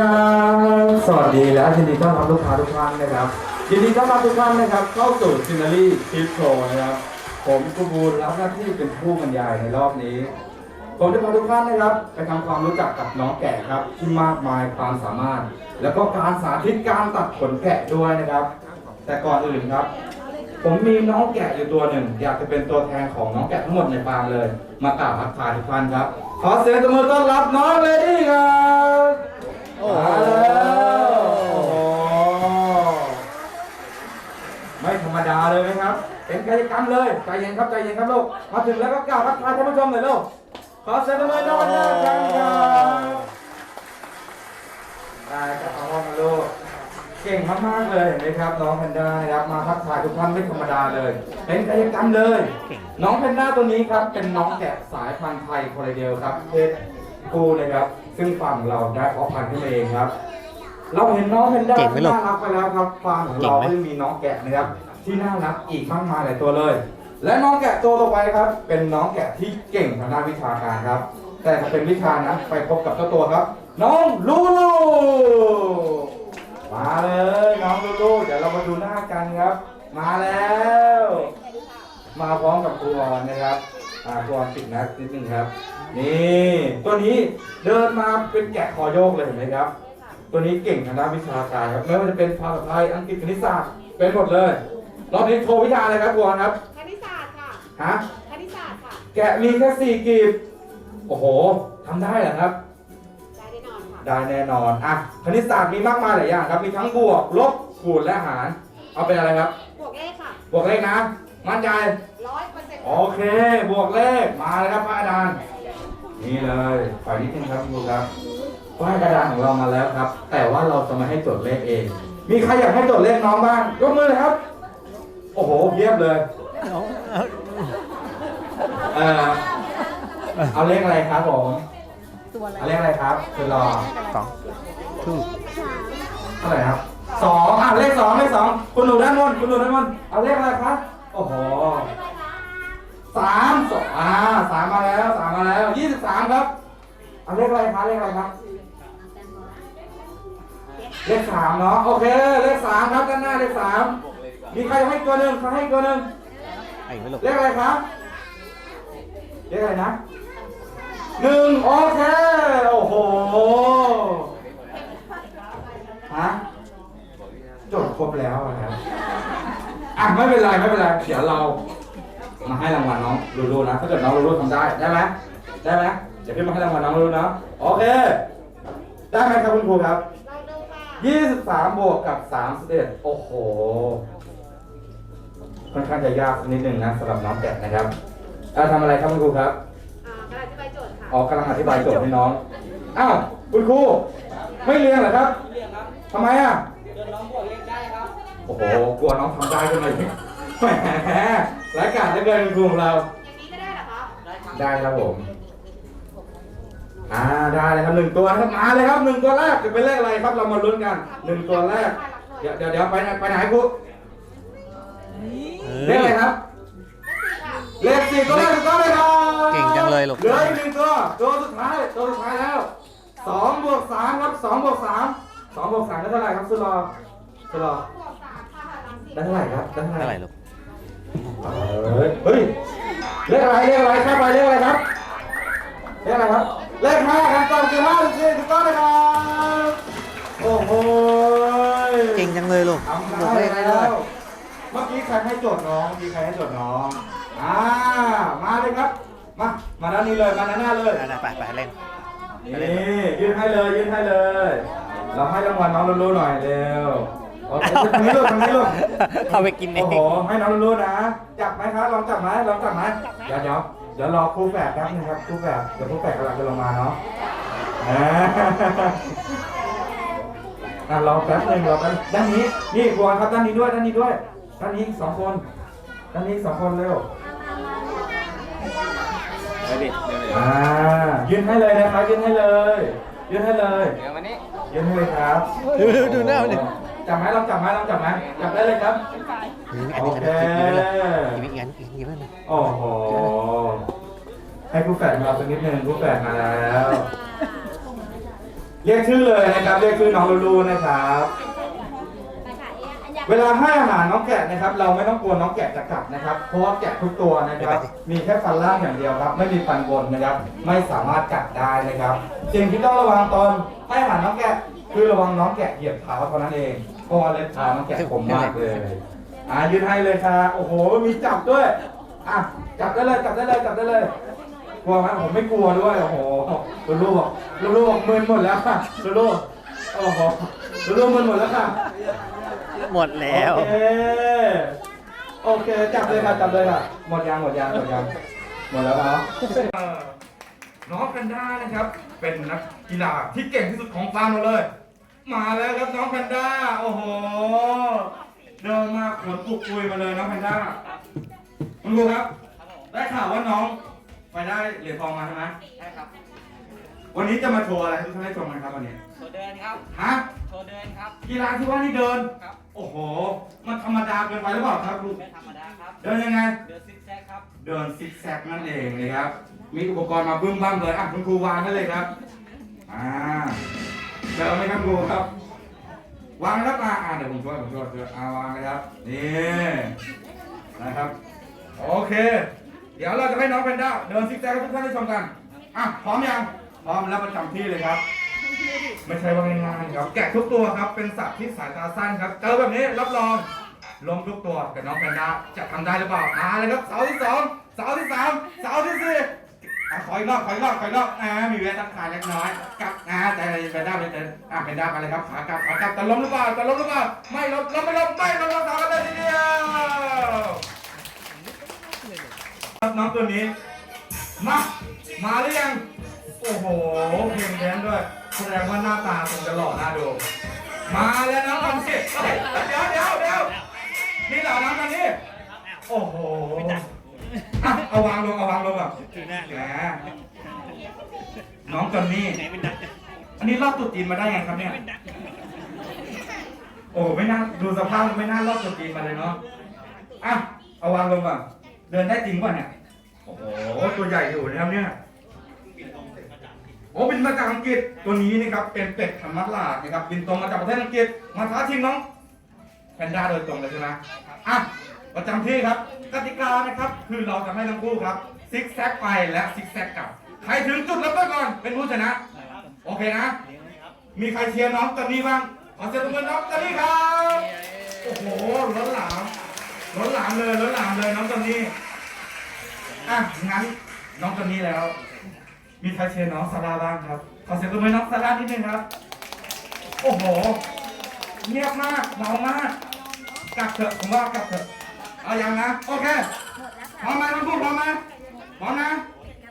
ครับสวัสดีและยินดีต้อนรับลูกค้าทุกท่านนะครับ ยินดีต้อนรับทุกท่านนะครับ เข้าสู่ซินารีคลิปโชว์นะครับ ผมกุบูลรับหน้าที่เป็นผู้บรรยายในรอบนี้ ผมจะพาทุกท่านนะครับไปทำความรู้จักกับน้องแกะครับ ที่มากมายความสามารถ แล้วก็การสาธิตการตัดขนแกะด้วยนะครับ แต่ก่อนอื่นครับ ผมมีน้องแกะอยู่ตัวหนึ่ง อยากจะเป็นตัวแทนของน้องแกะทั้งหมดในฟาร์มเลย มากล่าวทักทายทุกท่านครับ ขอเสียงตบมือต้อนรับน้องเลดี้ครับ อ้โหมาแล้วโอ้โหไม่ธรรมดาเลยนะครับ เป็นกิจกรรมเลยใจเย็นครับใจเย็นครับลูกมาถึงแล้วก็กล่าวทักทายท่านผู้ชมเลยลูกขอเสียงตบมือต้อนรับกันครับได้ครับเอาห้อมาลูกเก่งมากๆเลยเห็นไหมครับน้องแพนด้านะครับมาทักทายทุกท่านไม่ธรรมดาเลย เป็นกิจกรรมเลย น้องแพนด้าตัวนี้ครับเป็นน้องแกะสายพันธุ์ไทยคเรเดียลครับเพศคู่นะครับ ซึ่งฝั่งเราได้เพาะพันธุ์ขึ้นมาเองครับ เราเห็นน้องแพนด้าเก่งไหมที่ลูกน่ารักไปแล้วครับฟาร์มของเราเก่งไหม ก็ยังมีน้องแกะนะครับ ที่น่ารักอีกมากมายหลายตัวเลย และน้องแกะตัวต่อไปครับ เป็นน้องแกะที่เก่งทางด้านวิชาการครับ แต่ถ้าเป็นวิชานะ ไปพบกับเจ้าตัวครับ น้องลูลูมาเลยน้องลูลูเดี๋ยวเรามาดูหน้ากันครับ มาแล้ว มาพร้อมกับครูออนนะครับ อ่าครูออนติดนะนิดนึงครับ นี่ตัวนี้เดินมาเป็นแกะคอโยกเลยเห็นไหมครับ ตัวนี้เก่งทางด้านวิชาการครับไม่ว่าจะเป็นภาษาไทยอังกฤษคณิตศาสตร์เป็นหมดเลย รอบนี้โชว์วิชาอะไรครับครูออนครับคณิตศาสตร์ค่ะฮะคณิตศาสตร์ค่ะแกะมีแค่สี่กีบโอ้โหทำได้เหรอครับ ได้แน่นอนค่ะได้แน่นอนอะคณิตศาสตร์มีมากมายหลายอย่างครับมีทั้งบวกลบคูณและหาร เอาเป็นอะไรครับ บวกเลขค่ะบวกเลขนะ มั่นใจ ร้อยเปอร์เซ็นต์ โอเค บวกเลขมาเลยครับป้ายกระดานนี่เลยฝ่ายนิดนึงครับคุณครูครับป้ายกระดานของเรามาแล้วครับ แต่ว่าเราจะมาให้จดเลขเอง มีใครอยากให้จดเลขน้องบ้างยกมือเลยครับ โอ้โหเพียบเลยเอาเอาเออเอาเลขอะไรครับผมเอาเลขอะไรครับคือรอสองทูเท่าไหร่ครับสองอะเลขสองเลขสองคุณหนูด้านบนคุณหนูด้านบนเอาเลขอะไรครับโอ้โห สามสองอ่าสามมาแล้วสามมาแล้วยี่สิบสามครับเอาเลขอะไรครับเลขอะไรครับ เลขสามเนาะโอเค เลขสามครับด้านหน้าเลขสามมีใครให้ตัวหนึ่งใครให้ตัวหนึ่งไอ้ไม่ลูกเลขอะไรครับเลขอะไรนะหนึ่งโอเคโอ้โหฮะจดครบแล้วอะครับอะไม่เป็นไรไม่เป็นไรเดี๋ยวเรา มาให้รางวัลน้องลูลูนะถ้าเกิดน้องลูลูทำได้ได้ไหมได้ไหมเดี๋ยวพี่มาให้รางวัลน้องลูลูนะโอเค ได้ไหมครับคุณครูครับเราดูค่ะ23บวกกับ31โอ้โหค่อนข้างจะยากสักนิดหนึ่งนะสำหรับน้องแกะนะครับอ่าทำอะไรครับคุณครูครับอ่ากระดาษที่ใบโจทย์ค่ะออกกำลังอธิบายโจทย์ให้น้องอ้าวคุณครูไม่เรียนเหรอครับทำไมอะ โอ้โห กลัวน้องทำได้ทำไมแหมรายการเหลือเกินคุณครูของเรา อย่างนี้ก็ได้เหรอคะได้ครับผม อ่า ได้เลยครับหนึ่งตัวนะครับ มาเลยครับหนึ่งตัวแรกจะเป็นเลขอะไรครับ เรามาลุ้นกันหนึ่งตัวแรก เดี๋ยวเดี๋ยวเดี๋ยวไปไหนไปไหนครูเลขอะไรครับ เลขสี่ตัวแรกถูกต้องเลยครับเก่งจังเลยลูก เหลืออีกหนึ่งตัว ตัวสุดท้าย ตัวสุดท้ายแล้วสองบวกสามครับสองบวกสามสองบวกสามได้เท่าไหร่ครับสุดรอสุดรอ บว ได้เท่าไหร่ครับได้เท่าไหเท่าไหร่ร่ลูกเฮ้ยเฮ้ยเลขอะไรเลขอะไรแค่ไปเลขอะไรครับเลขอะไรครับเลขห้าครับตอบคือห้าสี่ถูกต้องเลยครับโอ้โหเก่งจังเลยลูกทำบวกเลได้ขได้แล้ด้วยวเมื่อกี้ใครให้โจทย์น้องเมื่อกี้ใครให้โจทย์น้องอ่ามาเลยครับ มามาด้านนี้เลยมาด้านหน้าเลย นะไปไปเล่น นี่ยื่นให้เลยยื่นให้เลย เราให้รางวัลน้องลูๆหน่อยเร็ว โอเคทางนี้ลูกทางนี้ลูกเอาไปกินเอโอ้งโหให้น้องลูๆนะ จับไหมครับลองจับไหมลองจับไหมเดี๋ยวเดี๋ยวเดี๋ยวรอครูแฝดแป๊บนึงครับครูแฝดเดี๋ยวครูแฝดกำลังจะลงมาเนาะอ่าอะรอแป๊บนึงรอแป๊บด้านนี้นี่ครูครับด้านนี้ด้วยด้านนี้ด้วยด้านนี้อีกสองคนด้านนี้อีกสองคนเร็วไปดิเดี๋ยวเดี๋ยวอ่ายื่นให้เลยนะครับยื่นให้เลย ยื่นให้เลย เดี๋ยวมานี่ยื่นให้เลยครับ ดูดูดูหน้ามันดิ จับไหมลองจับไหมลองจับไหมจับได้เลยครับอันนี้อันนี้กินไปเกินอีกอันกินไปเลยโอ้โหให้ผู้แฝดมาสักนิดนึงผู้แฝดมาแล้วเรียกชื่อเลยนะครับ เรียกชื่อน้องลูลูนะครับ เวลาให้อาหารน้องแกะนะครับ เราไม่ต้องกลัวน้องแกะจะกัดนะครับ เพราะว่าแกะทุกตัวนะครับ มีแค่ฟันล่างอย่างเดียวครับ ไม่มีฟันบนนะครับ ไม่สามารถกัดได้นะครับสิ่งที่ต้องระวังตอนให้อาหารน้องแกะ คือระวังน้องแกะเหยียบเท้าเท่านั้นเอง พราะว่าเล็บเท้าน้องแกะคมมากเลยอะยืนให้เลยค่ะ โอ้โห มีจับด้วย อะ จับได้เลย จับได้เลย จับได้เลย กลัวไหมผมไม่กลัวด้วย โอ้โหลูลูบอกลูลูบอกมึนหมดแล้วค่ะลูลูโอ้โหลูลูมึนหมดแล้วค่ะ หมดแล้ว โอเค โอเค จับเลยค่ะ จับเลยค่ะ หมดยัง หมดยัง หมดยัง หมดแล้วเนาะน้องแพนด้านะครับ เป็นนักกีฬาที่เก่งที่สุดของฟาร์มเราเลย มาแล้วครับน้องแพนด้า โอ้โห เดินมาขนปุกปุยมาเลยน้องแพนด้าคุณครูครับ ได้ข่าวว่าน้องไปได้เหรียญทองมาใช่ไหมใช่ครับวันนี้จะมาโชว์อะไรให้ทุกท่านได้ชมกันครับวันนี้โชว์เดินครับฮะโชว์เดินครับกีฬาที่ว่านี่เดิน ครับ โอ้โห มันธรรมดาเกินไปหรือเปล่าครับลูกไม่ธรรมดาครับ เดินยังไง เดินซิกแซกครับ เดินซิกแซกนั่นเองนะครับ มีอุปกรณ์มาบึ้มบ้ามเลยอะคุณครูวางได้เลยครับ อ่า เจอไหมครับครูครับ วางแล้วมาอ่าเดี๋ยวผมช่วยผมช่วยช่วยอ่าวางเลยครับ นี่นะครับ โอเค เดี๋ยวเราจะให้น้องแพนด้าเดินซิกแซกให้ทุกท่านได้ชมกัน อะ พร้อมยัง พร้อมแล้วประจำที่เลยครับ ไม่ใช่ว่าง่ายๆครับ แกะทุกตัวครับ เป็นสัตว์ที่สายตาสั้นครับ เจอแบบนี้รับรองล้มทุกตัวแต่น้องแพนด้าจะทำได้หรือเปล่า มาเลยครับ เสาที่สองเสาที่สามเสาที่สี่ อะขออีกรอบขออีกรอบขออีกรอบอ่ามีเวลาทักทายเล็กน้อยกลับอ่าใจเย็นด้าไปเดินอะแพนด้าไปเลยครับขากลับขากลับจะล้มหรือเปล่าจะล้มหรือเปล่าไม่ล้มล้มไม่ล้มไม่ล้มเราสามกันเลยทีเดียวครับน้องตัวนี้มามาหรือยังโอ้โหเพลงแดนด้วยแสดงว่าหน้าตาคงจะหล่อหน่าดูมาแล้วน้องกันสิเฮ้ยเดี๋ยวเดี๋ยวเดี๋ยวนี่เหรอน้องกันนี่โอ้โห อะเอาวางลงเอาวางลงอะแหมน้องจอนนี่อันนี้รอบตุ๊จีนมาได้ไงครับเนี่ยโอ้ไม่น่าดูสภาพไม่น่ารอบตุ๊จีนมาเลยเนาะอะเอาวางลงก่อนเดินได้จริงป่ะเนี่ยโอ้โหตัวใหญ่อยู่นะครับเนี่ยโอ้บินมาจากอังกฤษตัวนี้นี่ครับเป็นเป็ดธรรมลาดนะครับบินตรงมาจากประเทศอังกฤษมาท้าชิงน้องแพนด้าโดยตรงเลยใช่ไหมอะ ประจำที่ครับกติกานะครับ คือเราจะให้ทั้งคู่ครับซิกแซกไปและซิกแซกกลับ ใครถึงจุดแล้วก็ก่อนเป็นผู้ชนะ โอเคนะ มีใครเชียร์น้องตอนนี้บ้างขอเสียงปรบมือน้องตอนนี้ครับ โอ้โหล้นหลามล้นหลามเลยล้นหลามเลยน้องตอนนี้อะงั้นน้องตอนนี้แล้ว มีใครเชียร์น้องซาร่าบ้างครับขอเสียงปรบมือน้องซาร่านิดนึงครับ โอ้โหเงียบมากเบามากกลับเถอะผมว่ากลับเถอะ เอาอย่างนะ โอเค พร้อมไหมทั้งคู่พร้อมไหมพร้อมนะ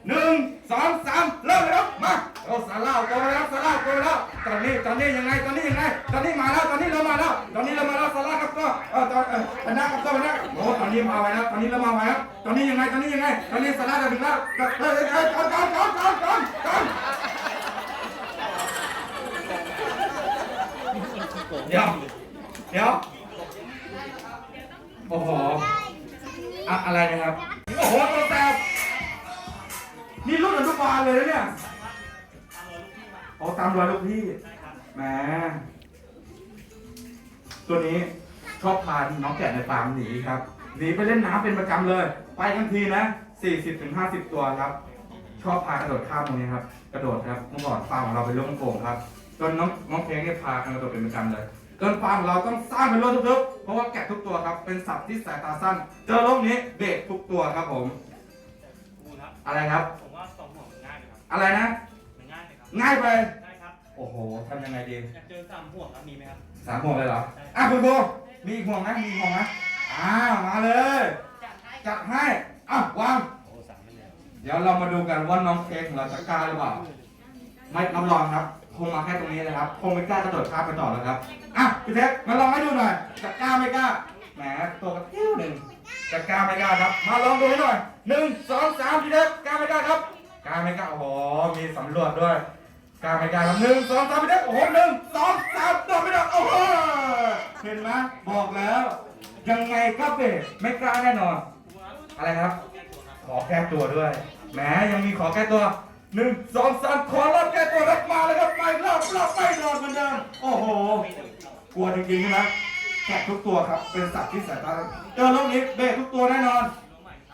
หนึ่งสองสามเริ่มเลยครับมาเอาซาร่าโกไปแล้วซาร่าโกไปแล้วตอนนี้ตอนนี้ยังไงตอนนี้ยังไงตอนนี้มาแล้วตอนนี้เรามาแล้วตอนนี้เรามาแล้วซาร่าครับก็เออตอนเออพนักครับก็พนักโอ้ตอนนี้มาไว้แล้วตอนนี้เรามาไว้แล้วตอนนี้ยังไงตอนนี้ยังไงตอนนี้ซาร่าจะถึงแล้วเฮ้ยเฮ้ยเฮ้ยก่อนก่อนก่อนก่อ หนีครับหนีไปเล่นน้ำเป็นประจำเลย ไปกันทีนะ 40ถึง50 ตัวครับ ชอบพากระโดดข้ามตรงนี้ครับ กระโดดครับเมื่อก่อนฟาร์มของเราเป็นร่มโป่งครับจนน้องน้องเพลงเนี่ยพากันกระโดดเป็นประจำเลยจนฟาร์มของเราต้องสร้างเป็นรั้วทึบๆเพราะว่าแกะทุกตัวครับ เป็นสัตว์ที่สายตาสั้น เจอโรคนี้เบรกทุกตัวครับผมครูครับอะไรครับ ผมว่าสองหัวมันง่ายเลยครับอะไรนะ มันง่ายเลยครับง่ายไป ง่ายครับโอ้โหทำยังไงดีอยากเจอสามหัวครับมีไหมครับสามห่วงเลยเหรอ อะคุณครูมีอีกห่วงไหมมีอีกห่วงไหม อ่ามาเลย จัดให้อะวาง เดี๋ยวเรามาดูกันว่าน้องเค้กของเราจะกล้าหรือเปล่า ไม่รับรองครับ คงมาแค่ตรงนี้นะครับ คงไม่กล้ากระโดดข้ามไปต่อแล้วครับ อะพี่เทคมาลองให้ดูหน่อย จะกล้าไม่กล้า แหมตัวกระเที่ยวหนึ่งจะกล้าไม่กล้าครับ มาลองดูให้หน่อยหนึ่งสองสามพี่เทคกกล้าไม่กล้าครับ กล้าไม่กล้า โอ้โห มีสำรวจด้วย กล้าไม่กล้าครับหนึ่งสองสามพี่เทคโอ้โหหนึ่งสองสามโดดไม่โดดโอ้โห เห็นไหมบอกแล้ว ยังไงก็เบรกไม่กล้าแน่นอน อะไรครับ ขอแก้ตัวด้วยแหมยังมีขอแก้ตัวหนึ่งสองสามขอรอบแก้ตัวรับมาแล้วครับไปรอบรอบไม่รอดเหมือนเดิมโอ้โหกลัวจริงๆใช่ไหมแกะทุกตัวครับเป็นสัตว์ที่สายตาเจอรอบนี้เบรทุกตัวแน่นอน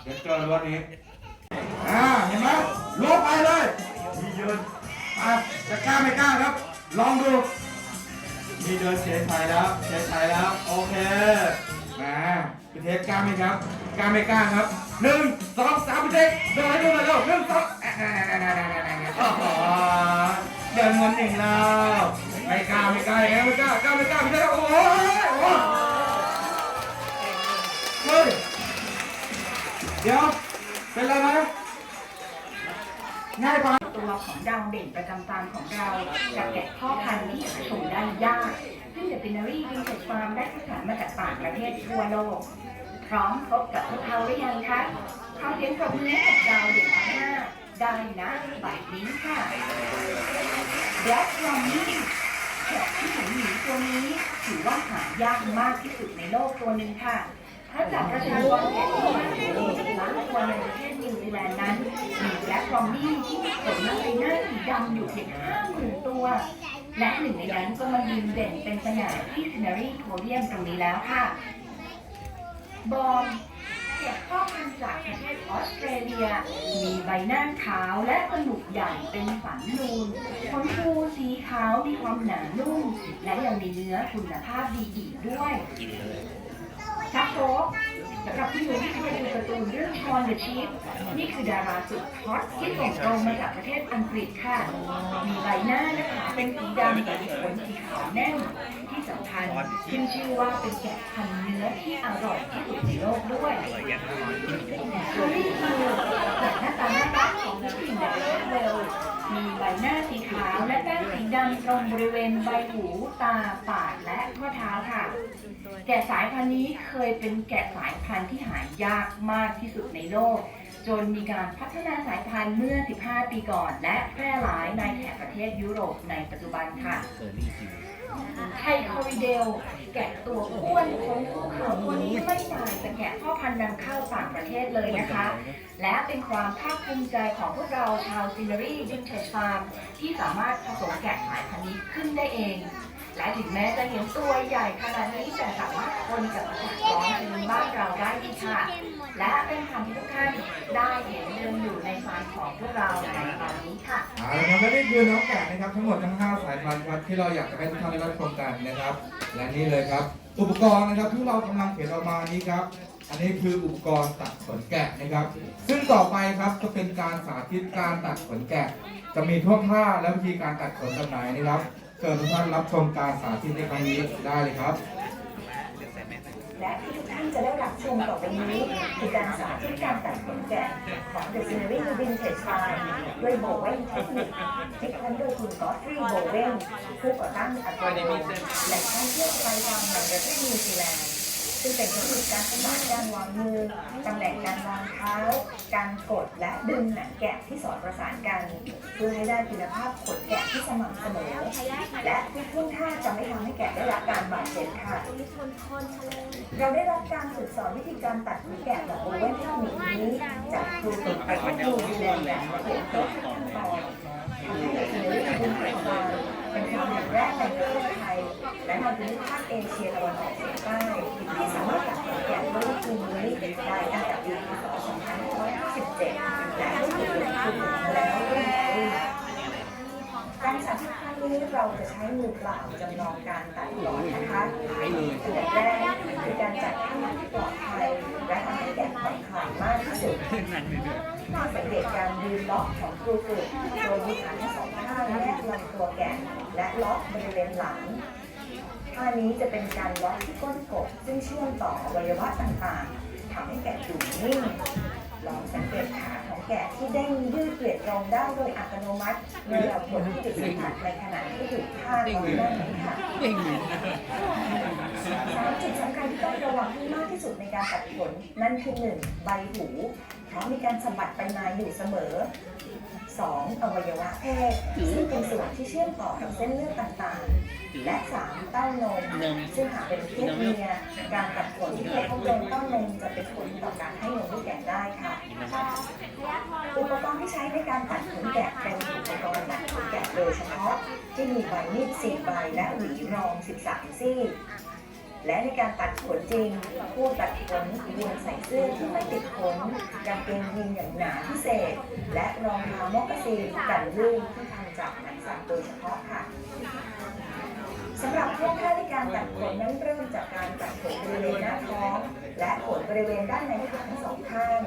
เดี๋ยวเจอรอบนี้อ่าเห็นไหมลบไปเลยมีเยืนอะจะกล้าไม่กล้าครับ ลองดูมีเดินเฉยชัยแล้วเฉยชัยแล้วโอเค มาพิเทสกล้าไหมครับกล้าไม่กล้าครับหนึ่งสองสามไปเทสเดินให้ดูหน่อยเร็วหนึ่งสองโอ้โหเดินวนหนึ่งเราไม่กล้าไม่กล้าเองไม่กล้ากล้าไม่กล้าไปเทสโอ้โหเฮ้ยเดี๋ยวเป็นไรไหมง่ายไป วของดาวเด่นประจำฟาร์มของเรากับแกะพ่อพันธุ์ที่หาชมได้ยาก ซึ่งเดอะปินารีวินเทจฟาร์มได้คัดสรรมาจากต่างประเทศทั่วโลก พร้อมพบกับพวกเขาหรือยังคะขอเสียงปรบมือให้กับดาวเด่นทั้งห้าได้นะบัดนี้ค่ะแบล็กลอมนี่แกะที่หูหมีตัวนี้ถือว่าหายากมากที่สุดในโลกตัวหนึ่งค่ะ ถ้าจากประชากรแกะที่มากล้านตัวในประเทศนิวซีแลนด์นั้นมีแบล็กลอมนี่ที่มีขนหน้าใบหน้าสีดำอยู่เพียงห้าหมื่นตัว และหนึ่งในนั้นก็มายืนเด่นเป็นสง่าที่ซินารีโทเรียมตรงนี้แล้วค่ะ บอมเก็บพ่อพันธุ์จากประเทศออสเตรเลีย มีใบหน้าขาวและกระดูกใหญ่เป็นสันนูนขนฟูสีขาวมีความหนานุ่ม และยังมีเนื้อคุณภาพดีอีกด้วย ชักโครกสำหรับพี่หนูที่เคยดูการ์ตูนเรื่องชอนเดอะชีฟนี่คือดาราสุดฮอตที่ส่งตรงมาจากประเทศอังกฤษค่ะ มีใบหน้าและขาเป็นสีดำแต่มีขนสีขาวแน่น ที่สำคัญขึ้นชื่อว่าเป็นแกะพันธุ์เนื้อที่อร่อยที่สุดในโลกด้วยส่วนนี้คือจากหน้าตาน่ารักของพี่ผู้หญิงแบบเวลมีใบหน้าสีขาวและแก้มสีดำตรงบริเวณใบหูตาปากและข้อเท้าค่ะ แกะสายพันธุ์นี้เคยเป็นแกะสายพันธุ์ที่หายากมากที่สุดในโลก จนมีการพัฒนาสายพันธุ์เมื่อ 15 ปีก่อน และแพร่หลายในแถบประเทศยุโรปในปัจจุบันค่ะไทคอริเดล แกะตัวอ้วนโค้งคู่เข่าตัวนี้ไม่ต่างจากแกะพ่อพันธุ์นำเข้าต่างประเทศเลยนะคะ และเป็นความภาคภูมิใจของพวกเราชาวซินเนอรี่วินเทจฟาร์มที่สามารถผสมแกะสายพันธุ์นี้ขึ้นได้เอง และถึงแม้จะเห็นตัวใหญ่ขนาดนี้แต่สามารถทนกับอากาศร้อนชื้นบ้านเราได้ดีค่ะ และเป็นคำที่ทุกท่านได้เห็นเดินอยู่ในฟาร์มของพวกเราในตอนนี้ค่ะ เอาละครับและนี่คือน้องแกะนะครับทั้งหมดทั้ง5สายพันธุ์ครับที่เราอยากจะให้ทุกท่านได้รับชมกันนะครับ และนี่เลยครับ อุปกรณ์นะครับที่เรากำลังเห็นออกมานี้ครับ อันนี้คืออุปกรณ์ตัดขนแกะนะครับ ซึ่งต่อไปครับจะเป็นการสาธิตการตัดขนแกะ จะมีท่วงท่าและวิธีการตัดขนแบบไหนนะครับ เชิญทุกท่านรับชมการสาธิตในครั้งนี้ได้เลยครับ และที่ทุกท่านจะได้รับชมต่อไปนี้คือการสาธิตการตัดขนแกะของ The Scenery Vintage Farm ด้วยโบเวนเทคนิคคิดค้นโดยคุณกอตฟรีโบเวนผู้ก่อตั้งอัตโนและท่องเที่ยวไปฟาร์มในประเทศนิวซีแลนด์ ซึ่งเป็นเทคนิคการสมานการวางมือตำแหน่งการวางเท้า การกดและดึงหนังแกะที่สอดประสานกัน เพื่อให้ได้คุณภาพขนแกะที่สม่ำเสมอ และทุกท่วงท่าจะไม่ทำให้แกะได้รับการบาดเจ็บค่ะ เราได้รับการฝึกสอนวิธีการตัดขนแกะแบบโอเว่นเทคนิคนี้จากครูฝึกประเทศนิวซีแลแบบเอียดครบทุกขั้นตอนทำให้เด็กในเรื่องคุณของ เป็นความแห่งแรกในประเทศไทย และในภูมิภาคเอเชียตะวันออกเฉียงใต้ที่สามารถตัดขนแกะด้วยวิธีนี้ได้ตั้งแต่ปีพศ2557และได้ถูกลงทุนมาแล้วด้วยการสาธิตครั้งนี้เราจะใช้มือเปล่าจำลองการตัดก่อนนะคะส่วนแรกคือการจัดท่าที่ปลอดภัยและทำให้แกะผ่อนคลายมากที่สุด สังเกตการยืนล็อกของครูฝึกโดยมีขาทั้งสองข้างแนบลำตัวแกะและล็อกบริเวณหลังท่านี้จะเป็นการล็อกที่ก้นกบซึ่งเชื่อมต่ออวัยวะต่างๆทำให้แกะอยู่นิ่งลองสังเกตขาของแกะที่เด้งยืดเปลี่ยนตรงได้โดยอัตโนมัติเมื่อเรากดที่จุดสัมผัสในขณะที่อยู่ท่าตรงนั้นค่ะสามจุดสำคัญที่ต้องระวังให้มากที่สุดในการตัดขนนั่นคือหนึ่งใบหู เพราะมีการสะบัดไปมาอยู่เสมอสองอวัยวะเพศซึ่งเป็นส่วนที่เชื่อมต่อกับเส้นเลือดต่างๆ และสามเต้านมซึ่งหากเป็นเพศเมียการตัดขนที่พบเป็นเต้านมจะเป็นผลต่อการให้นมลูกแกะได้ค่ะอุปกรณ์ที่ใช้ในการตัดขนแกะเป็นอุปกรณ์ตัดขนแกะโดยเฉพาะที่มีใบมีดสิบใบและหวีรอง 13 ซี่ และในการตัดขนจริง ผู้ตัดขนควรใส่เสื้อที่ไม่ติดขนกางเกงยีนอย่างหนาพิเศษ และรองเท้ามอกกาซีนกันลื่นที่ทำจากหนังสัตว์โดยเฉพาะค่ะ สำหรับท่วงท่าในการตัดขนนั้นเริ่มจากการตัดขนบริเวณหน้าท้อง และขนบริเวณด้านในขาทั้งสองข้าง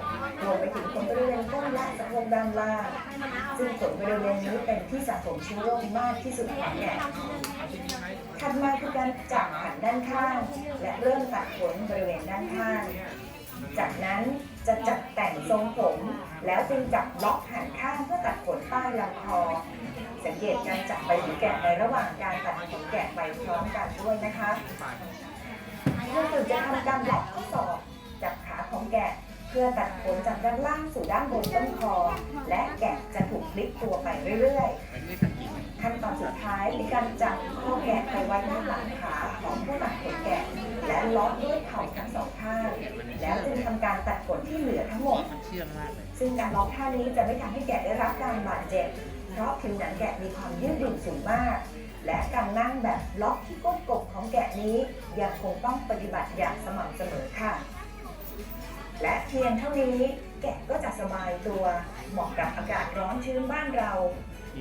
รวมไปถึงขนบริเวณก้นและสะโพกด้านล่างซึ่งขนบริเวณนี้เป็นที่สะสมเชื้อโรคมากที่สุดของแกะถัดมาคือการจับหันด้านข้าง และเริ่มตัดขนบริเวณด้านข้าง จากนั้นจะจัดแต่งทรงผม แล้วจึงจับล็อกหันข้างเพื่อตัดขนใต้ลำคอ สังเกตการจับใบหูแกะในระหว่างการตัดขนแกะไปพร้อมกันด้วยนะคะเมื่อฝึกจะทำการล็อกข้อศอกจับขาของแกะเพื่อตัดขนจากด้านล่างสู่ด้านบนต้นคอ และแกะจะถูกพลิกตัวไปเรื่อยๆ ขั้นตอนสุดท้ายมีการจับข้อแกะไปไว้ด้านหลังขาของผู้ตัดขนแกะ และล็อกด้วยเข่าทั้งสองข้างแล้วจึงทำการตัดขนที่เหลือทั้งหมดซึ่งการล็อกท่านี้จะไม่ทำให้แกะได้รับการบาดเจ็บ เพราะผิวหนังแกะมีความยืดหยุ่นสูงมาก และการนั่งแบบล็อกที่ก้นกบของแกะนี้ยังคงต้องปฏิบัติอย่างสม่ำเสมอค่ะ และเพียงเท่านี้แกะก็จะสบายตัวเหมาะกับอากาศร้อนชื้นบ้านเรา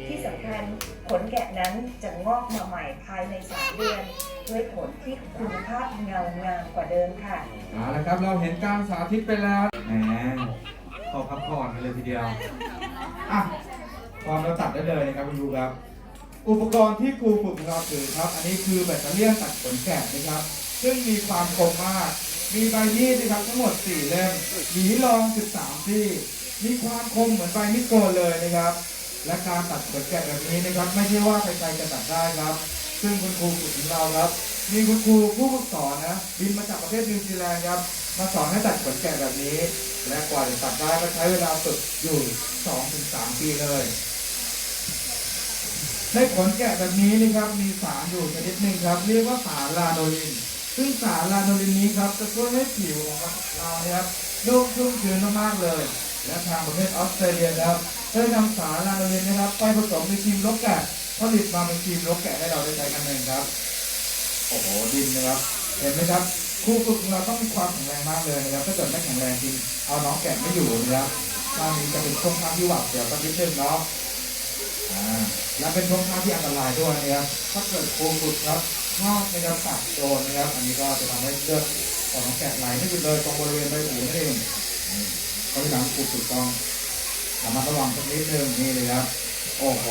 ที่สำคัญขนแกะนั้นจะงอกมาใหม่ภายในสามเดือน ด้วยขนที่คุณภาพเงางามกว่าเดิมค่ะ เอาละครับเราเห็นการสาธิตไปแล้วแหมขอพักผ่อนกันเลยทีเดียวอะ พร้อมเราตัดได้เลยนะครับคุณครูครับ อุปกรณ์ที่ครูฝึกเราถือครับ อันนี้คือแบตเตอรี่ตัดขนแกะนะครับ ซึ่งมีความคมมาก มีใบมีดนะครับทั้งหมด 4 เล่มหวีรอง 13 ซี่ มีความคมเหมือนใบมีดโกนเลยนะครับ และการตัดขนแกะแบบนี้นะครับ ไม่ใช่ว่าใครๆจะตัดได้ครับ ซึ่งคุณครูฝึกของเราครับ มีคุณครูผู้ฝึกสอนนะบินมาจากประเทศนิวซีแลนด์ครับมาสอนให้ตัดขนแกะแบบนี้ และกว่าจะตัดได้ก็ใช้เวลาฝึกอยู่ 2-3 ปีเลย ในขนแกะแบบนี้นะครับมีสารอยู่ชนิดหนึ่งครับ เรียกว่าสารลาโนลิน ซึ่งสารลาโนลินนี้ครับจะช่วยให้ผิวของเราครับนุ่มชุ่มชื้นมากๆเลย และทางประเทศออสเตรเลียนะครับได้นำสารลาโนลินนะครับ ไปผสมในครีมลบแกะผลิตมาเป็นครีมลบแกะให้เราได้ใช้กันเองครับ โอ้โหดินนะครับ เห็นไหมครับครูฝึกของเราต้องมีความแข็งแรงมากเลยนะครับถ้าเกิดไม่แข็งแรงจริงเอาน้องแกะไม่อยู่นะครับตอนนี้จะเป็นช่วงทางที่หวัดเดี๋ยวต้องนิดนึงเนาะ และเป็นช่วงทาที่อันตรายด้วยนะครับถ้าเกิดครูฝึกครับชอบนะครับตัดโดนนะครับ อันนี้ก็จะทำให้เลือดของแกะไหลไม่หยุดเลยตรงบริเวณใบหูนั่นเองนี่เพราะฉะนั้นครูกต้องระมัดระวังสักนิดนึงนี่เลยครับ โอ้โห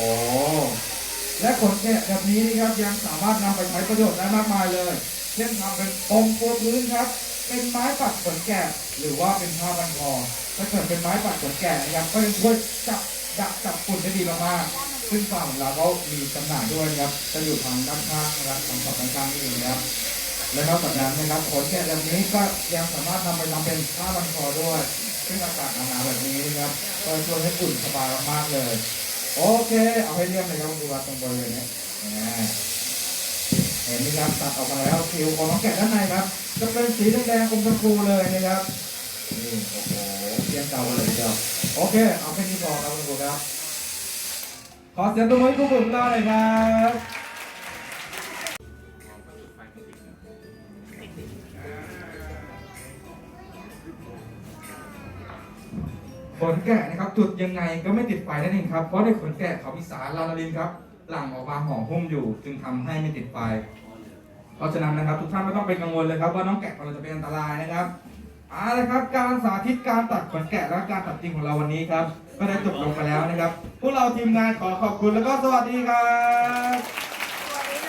และขนแกะแบบนี้นะครับยังสามารถนำไปใช้ประโยชน์ได้มากมายเลย เช่นทำเป็นปมปูพื้นครับ เป็นไม้ปัดขนแกะหรือว่าเป็นผ้าบันคอถ้าเกิดเป็นไม้ปัดขนแกะนะครับก็ยังช่วยจับ ดักจับฝุ่นได้ดีมากๆซึ่งฟาร์มของเราก็มีจำหน่ายด้วยนะครับ จะอยู่ทางด้านข้างนะครับทางฝั่งด้านข้างนี่เองนะครับ และนอกจากนั้นนะครับขนแกะแบบนี้ก็ยังสามารถนำไปทำเป็นผ้าบันคอด้วย ซึ่งอากาศหนาวๆแบบนี้นะครับก็ช่วยให้อุ่นสบายมากๆเลย โอเค เอาให้เรียบเลยครับดูว่าตรงบริเวณนี้เห็นไหมครับตัดออกมาแล้วผิวของน้องแกะด้านในครับ จะเป็นสีแดงๆอมชมพูเลยนะครับนี่โอ้โหเทียมเก่าเลยเดียว โอเค เอาแค่นี้พอครับคุณครูครับ ขอเสียงตบมือให้ครูฝึกของเราหน่อยครับขนแกะนะครับจุดยังไงก็ไม่ติดไฟนั่นเองครับเพราะในขนแกะเขามีสารลาลาลินครับ หลั่งออกมาห่อหุ้มอยู่ จึงทำให้ไม่ติดไฟ เพราะฉะนั้นนะครับ ทุกท่านไม่ต้องเป็นกังวลเลยครับว่าน้องแกะของเราจะเป็นอันตรายนะครับ เอาละครับการสาธิตการตัดขนแกะและการตัดจริงของเราวันนี้ครับ ก็ได้จบลงไปแล้วนะครับ พวกเราทีมงานขอขอบคุณแล้วก็สวัสดีครับ